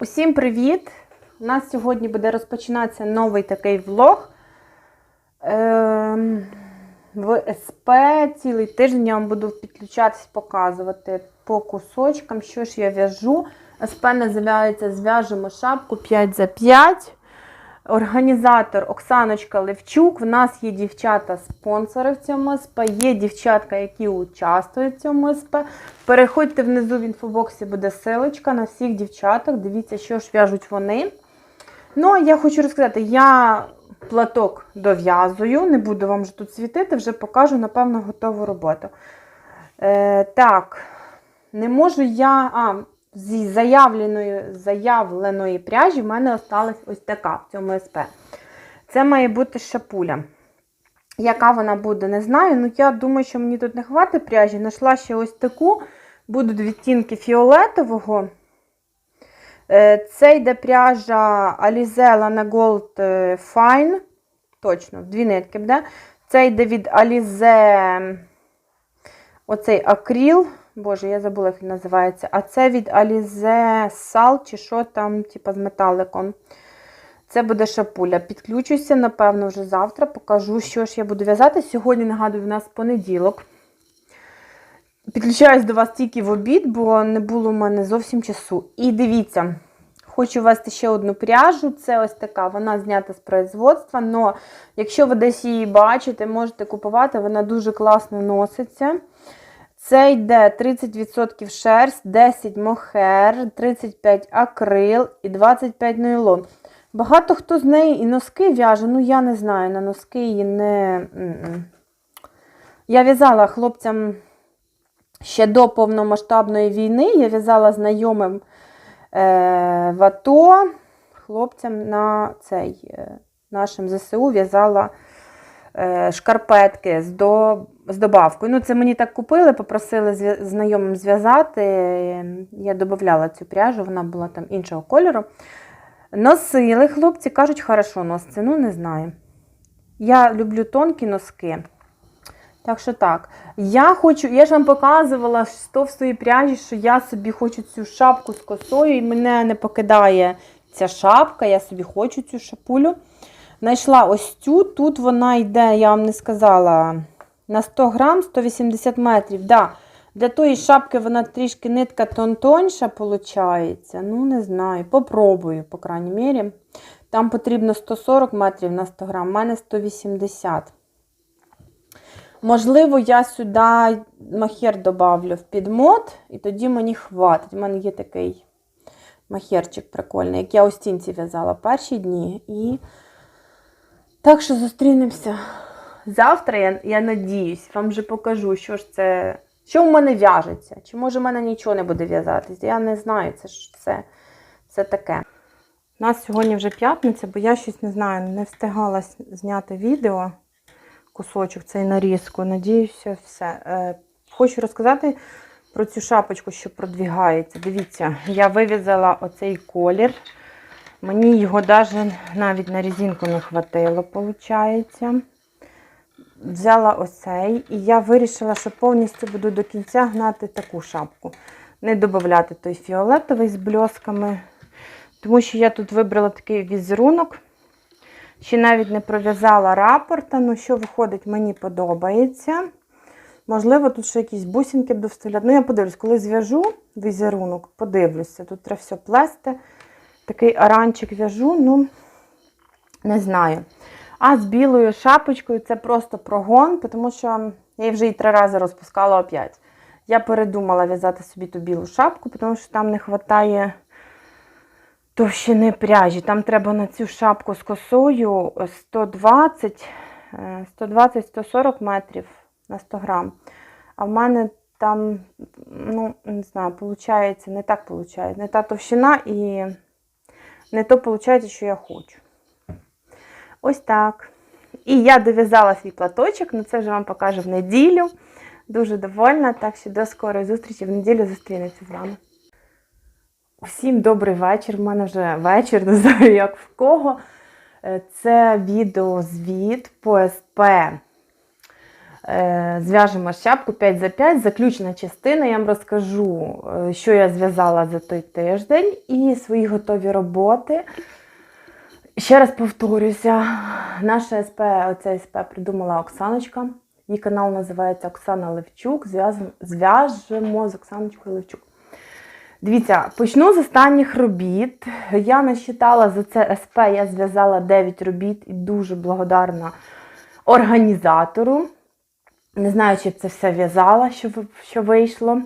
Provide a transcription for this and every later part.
Усім привіт! У нас сьогодні буде розпочинатися новий такий влог. Ем, в СП цілий тиждень я вам буду підключатись, показувати по кусочкам, що ж я в'яжу. СП називається Зв'яжемо шапку 5 за 5. Організатор Оксаночка Левчук. В нас є дівчата-спонсори в цьому СП, є дівчатка, які участвують в цьому СП. Переходьте внизу в інфобоксі буде силочка на всіх дівчаток. Дивіться, що ж в'яжуть вони. Ну, я хочу розказати, я платок дов'язую, не буду вам вже тут світити, вже покажу, напевно, готову роботу. Е, так, не можу я. А, зі заявленої, заявленої пряжі в мене осталась ось така в цьому СП. Це має бути шапуля. Яка вона буде, не знаю. Ну, я думаю, що мені тут не хватить пряжі. Нашла ще ось таку. Будуть відтінки фіолетового. Е, Це йде пряжа Alize Lana Gold е, Fine. Точно, дві нитки буде. Це йде від Alize оцей акріл. Боже, я забула, як він називається. А це від Alize Sal, чи що там, типу, з металиком. Це буде шапуля. Підключуся, напевно, вже завтра. Покажу, що ж я буду в'язати. Сьогодні, нагадую, у нас понеділок. Підключаюсь до вас тільки в обід, бо не було в мене зовсім часу. І дивіться, хочу ввести ще одну пряжу. Це ось така, вона знята з производства. але якщо ви десь її бачите, можете купувати, вона дуже класно носиться. Це йде 30% шерсть, 10 мохер, 35 акрил і 25 нейлон. Багато хто з неї і носки в'яже, ну я не знаю, на носки її не. Я в'язала хлопцям ще до повномасштабної війни, я в'язала знайомим е, в АТО, хлопцям на цей е, нашим ЗСУ в'язала шкарпетки з, до, з добавкою. Ну, це мені так купили, попросили знайомим зв'язати. Я додавала цю пряжу, вона була там іншого кольору. Носили хлопці, кажуть, хорошо носиться. Ну, не знаю. Я люблю тонкі носки. Так що так. Я хочу, я ж вам показувала з товстої пряжі, що я собі хочу цю шапку з косою, і мене не покидає ця шапка, я собі хочу цю шапулю. Знайшла ось цю, тут вона йде, я вам не сказала, на 100 грам 180 метрів. Да, для тої шапки вона трішки нитка тон-тоньша, виходить. Ну, не знаю, попробую, по крайній мірі. Там потрібно 140 метрів на 100 грам, у мене 180. Можливо, я сюди махер добавлю в підмот, і тоді мені хватить. У мене є такий махерчик прикольний, як я у стінці в'язала перші дні. І так що зустрінемося завтра. Я, я надіюсь, вам вже покажу, що ж це, що в мене в'яжеться. Чи може в мене нічого не буде в'язатись? Я не знаю, це ж все, все таке. У нас сьогодні вже п'ятниця, бо я щось не знаю, не встигала зняти відео, кусочок цей нарізку. Надіюся, все. Е, хочу розказати про цю шапочку, що продвігається. Дивіться, я вив'язала оцей колір. Мені його навіть на резинку не хватило, виходить. Взяла оцей, і я вирішила, що повністю буду до кінця гнати таку шапку. Не додати той фіолетовий з бльосками. Тому що я тут вибрала такий візерунок. Ще навіть не пров'язала рапорта. Ну, що виходить, мені подобається. Можливо, тут ще якісь бусинки буду вставляти. Ну, я подивлюсь, коли зв'яжу візерунок, подивлюся. Тут треба все плести. Такий оранчик в'яжу, ну, не знаю. А з білою шапочкою це просто прогон, тому що я вже її три рази розпускала опять. Я передумала в'язати собі ту білу шапку, тому що там не вистачає товщини пряжі. Там треба на цю шапку з косою 120, е, 120-140 метрів на 100 грам. А в мене там, ну, не знаю, виходить, не так виходить. Не та товщина і не то виходить, що я хочу. Ось так. І я дов'язала свій платочок, ну це вже вам покажу в неділю. Дуже довольна, так що до скорої зустрічі. В неділю зустрінеться з вами. Усім добрий вечір. В мене вже вечір, не знаю, як в кого. Е, Це відеозвіт по СП Зв'яжемо шапку 5 за 5, заключна частина. Я вам розкажу, е, що я зв'язала за той тиждень і свої готові роботи. Ще раз повторюся, наша СП, оце СП придумала Оксаночка. Її канал називається Оксана Левчук. Зв'яжемо з Оксаночкою Левчук. Дивіться, почну з останніх робіт. Я насчитала за це СП, я зв'язала 9 робіт і дуже благодарна організатору. Не знаю, чи це все в'язала, що, що вийшло.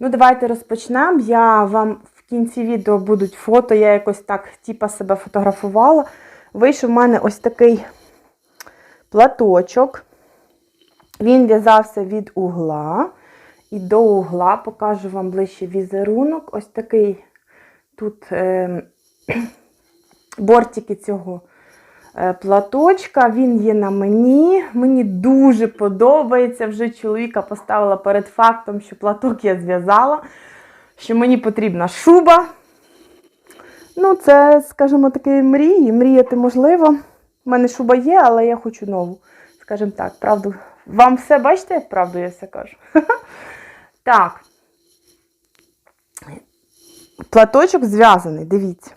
Ну, давайте розпочнемо. Я вам в кінці відео будуть фото, я якось так типа себе фотографувала. Вийшов в мене ось такий платочок. Він в'язався від угла. І до угла покажу вам ближче візерунок. Ось такий тут е, бортики цього платочка. Він є на мені. Мені дуже подобається. Вже чоловіка поставила перед фактом, що платок я зв'язала, що мені потрібна шуба. Ну, це, скажімо, такі мрії. Мріяти можливо. У мене шуба є, але я хочу нову. Скажімо так, правду. Вам все бачите, як правду я все кажу? Так. Платочок зв'язаний, дивіться.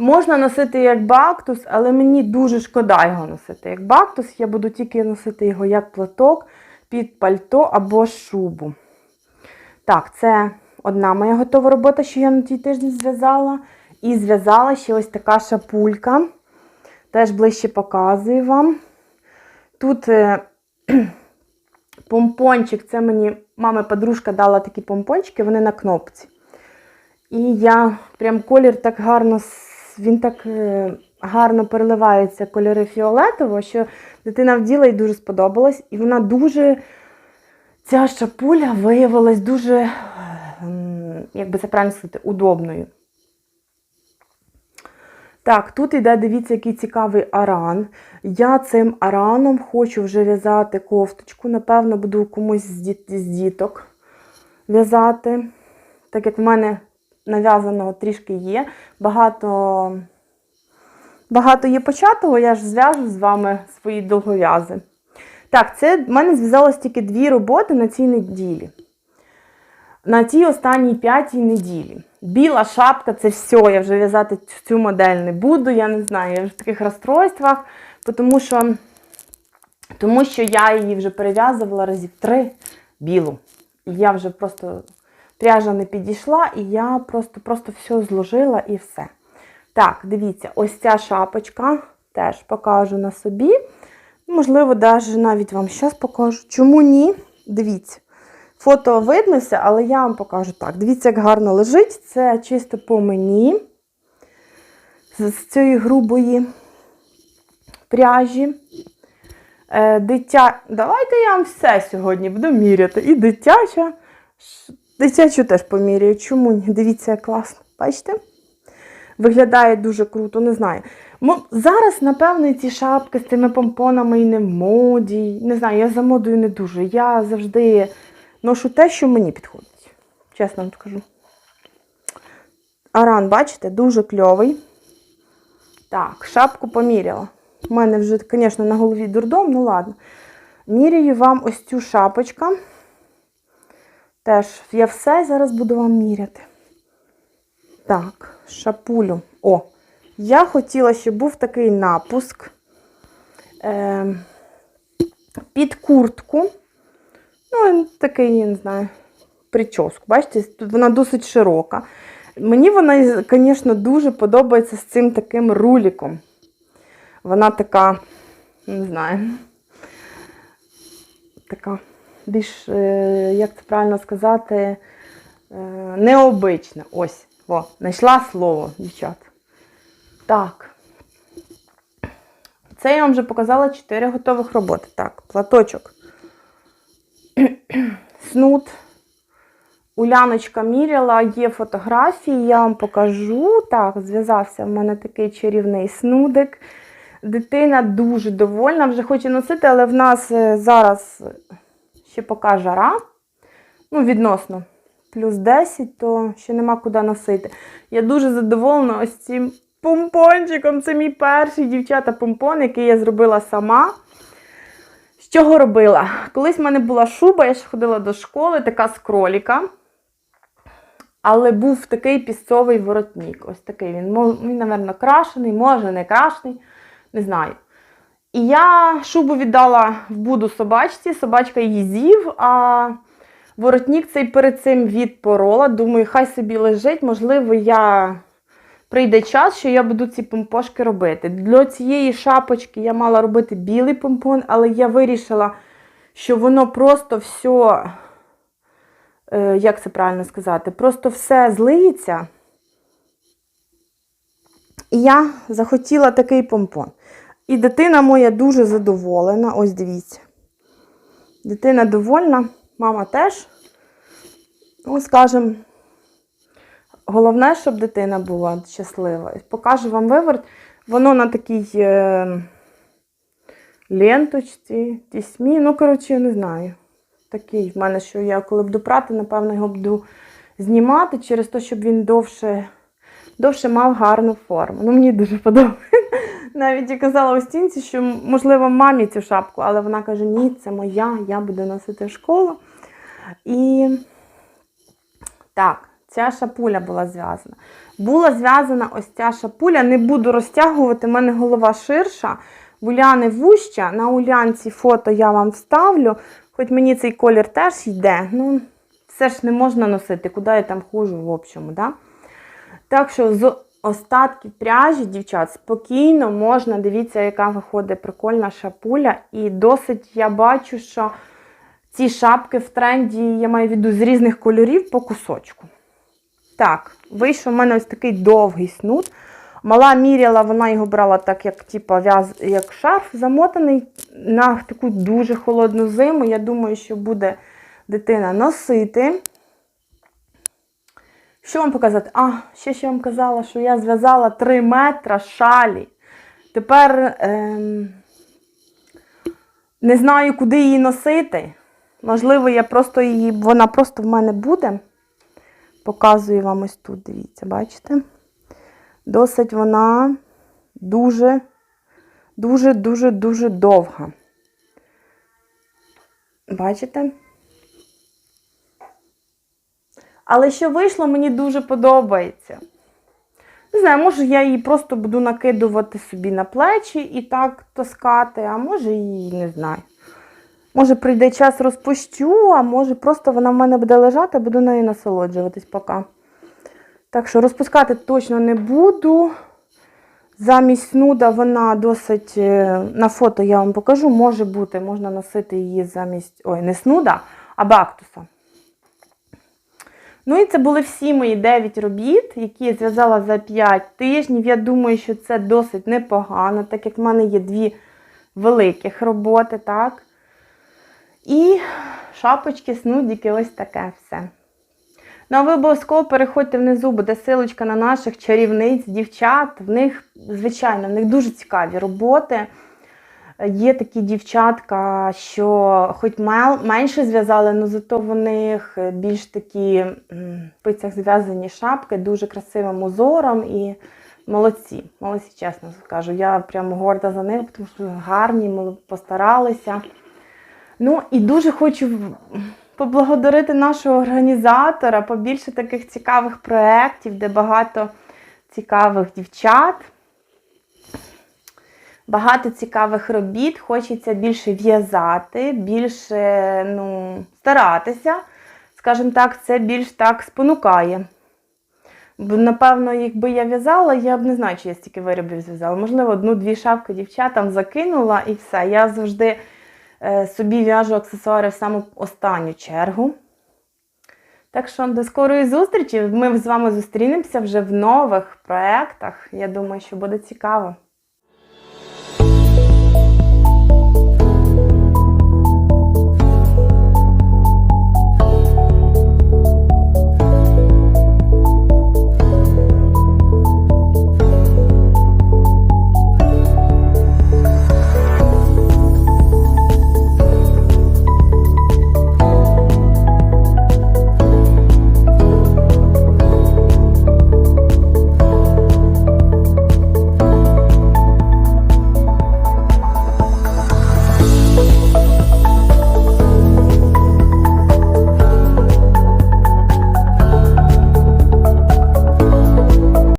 Можна носити як бактус, але мені дуже шкода його носити. Як бактус, я буду тільки носити його як платок під пальто або шубу. Так, це одна моя готова робота, що я на тій тиждень зв'язала. І зв'язала ще ось така шапулька. Теж ближче показую вам. Тут е, помпончик, це мені мама подружка дала такі помпончики, вони на кнопці. І я прям колір так гарно, він так е, гарно переливається кольори фіолетово, що дитина вділа і дуже сподобалась. І вона дуже, ця шапуля виявилась дуже, ем, як би це правильно сказати, удобною. Так, тут іде, дивіться, який цікавий аран. Я цим араном хочу вже в'язати кофточку. Напевно, буду комусь з діток в'язати. Так як в мене нав'язаного трішки є. Багато, багато є початого, я ж зв'яжу з вами свої довгов'язи. Так, це в мене зв'язалось тільки дві роботи на цій неділі. На тій останній п'ятій неділі. Біла шапка це все. Я вже в'язати цю модель не буду. Я не знаю, я вже в таких розстройствах, тому що, тому що я її вже перев'язувала разів три білу. І я вже просто пряжа не підійшла, і я просто, просто все зложила і все. Так, дивіться, ось ця шапочка теж покажу на собі. Можливо, навіть вам зараз покажу. Чому ні? Дивіться. Фото виднося, але я вам покажу так. Дивіться, як гарно лежить. Це чисто по мені з з цієї грубої пряжі. Е, дитя... Давайте я вам все сьогодні буду міряти. І дитяча. Дитячу теж поміряю. Чому ні? Дивіться, як класно. Бачите? Виглядає дуже круто, не знаю. Зараз, напевно, ці шапки з цими помпонами і не в моді. Не знаю, я за модою не дуже. Я завжди ношу те, що мені підходить. Чесно вам скажу. Аран, бачите, дуже кльовий. Так, шапку поміряла. У мене вже, звісно, на голові дурдом, ну ладно. Міряю вам ось цю шапочку. Теж я все зараз буду вам міряти. Так, шапулю. О, я хотіла, щоб був такий напуск е, під куртку. Ну, такий, я не знаю, прическу. Бачите, вона досить широка. Мені вона, звісно, дуже подобається з цим таким руліком. Вона така, не знаю, така більш, е, як це правильно сказати, е, необична. Ось, о, знайшла слово, дівчат. Так. Це я вам вже показала 4 готових роботи. Так, платочок. Снуд. Уляночка міряла, є фотографії, я вам покажу. Так, зв'язався в мене такий чарівний снудик. Дитина дуже довольна, вже хоче носити, але в нас е, зараз ще поки жара. Ну, відносно плюс 10, то ще нема куди носити. Я дуже задоволена ось цим помпончиком. Це мій перший дівчата помпон, який я зробила сама. З чого робила? Колись в мене була шуба, я ж ходила до школи, така з кроліка. Але був такий пісцовий воротник. Ось такий. Він, він, напевно, крашений, може, не крашений, не знаю. І я шубу віддала в буду собачці, собачка її з'їв, а воротник цей перед цим відпорола. Думаю, хай собі лежить, можливо, я прийде час, що я буду ці помпошки робити. Для цієї шапочки я мала робити білий помпон, але я вирішила, що воно просто все, як це правильно сказати, просто все злиється. І я захотіла такий помпон. І дитина моя дуже задоволена. Ось дивіться. Дитина довольна, мама теж. Ну, скажімо, головне, щоб дитина була щаслива. Покажу вам виворот. Воно на такій е, ленточці, тісьмі. Ну, коротше, я не знаю. Такий в мене, що я коли буду прати, напевно, його буду знімати через те, щоб він довше, довше мав гарну форму. Ну, мені дуже подобається. Навіть я казала у стінці, що можливо мамі цю шапку, але вона каже: ні, це моя, я буду носити в школу. І так, ця шапуля була зв'язана. Була зв'язана ось ця шапуля, не буду розтягувати, в мене голова ширша, в Уляни вуща. На улянці фото я вам вставлю, хоч мені цей колір теж йде. Ну, все ж не можна носити, куди я там ходжу, в общому. Да? Так що з остатків пряжі, дівчат, спокійно можна, дивіться, яка виходить прикольна шапуля. І досить я бачу, що ці шапки в тренді, я маю в виду з різних кольорів по кусочку. Так, вийшов у мене ось такий довгий снуд. Мала міряла, вона його брала так, як типа, в'яз, як шарф замотаний на таку дуже холодну зиму. Я думаю, що буде дитина носити. Що вам показати? А, ще я вам казала, що я зв'язала 3 метра шалі. Тепер ем, не знаю, куди її носити. Можливо, я просто її, вона просто в мене буде. Показую вам ось тут, дивіться, бачите? Досить вона дуже, дуже, дуже, дуже довга. Бачите? Але що вийшло, мені дуже подобається. Не знаю, може я її просто буду накидувати собі на плечі і так таскати, а може і не знаю. Може прийде час розпущу, а може просто вона в мене буде лежати, буду нею насолоджуватись поки. Так що розпускати точно не буду. Замість нуда вона досить, е, на фото я вам покажу, може бути, можна носити її замість, ой, не снуда, а бактуса. Ну і це були всі мої 9 робіт, які я зв'язала за 5 тижнів. Я думаю, що це досить непогано, так як в мене є дві великих роботи, так? І шапочки, снудики, ось таке все. Ну, а ви обов'язково переходьте внизу, буде силочка на наших чарівниць, дівчат. В них, звичайно, в них дуже цікаві роботи. Є такі дівчатка, що хоч менше зв'язали, але зато в них більш такі пицях зв'язані шапки, дуже красивим узором і молодці. Молодці, чесно скажу. Я прямо горда за них, тому що гарні, постаралися. Ну і дуже хочу поблагодарити нашого організатора, побільше таких цікавих проєктів, де багато цікавих дівчат. Багато цікавих робіт, хочеться більше в'язати, більше ну, старатися. Скажімо так, це більш так спонукає. Бо, напевно, якби я в'язала, я б не знаю, чи я стільки виробів зв'язала. Можливо, одну-дві шапки дівчатам закинула і все. Я завжди е, собі в'яжу аксесуари в саму останню чергу. Так що до скорої зустрічі. Ми з вами зустрінемося вже в нових проєктах. Я думаю, що буде цікаво.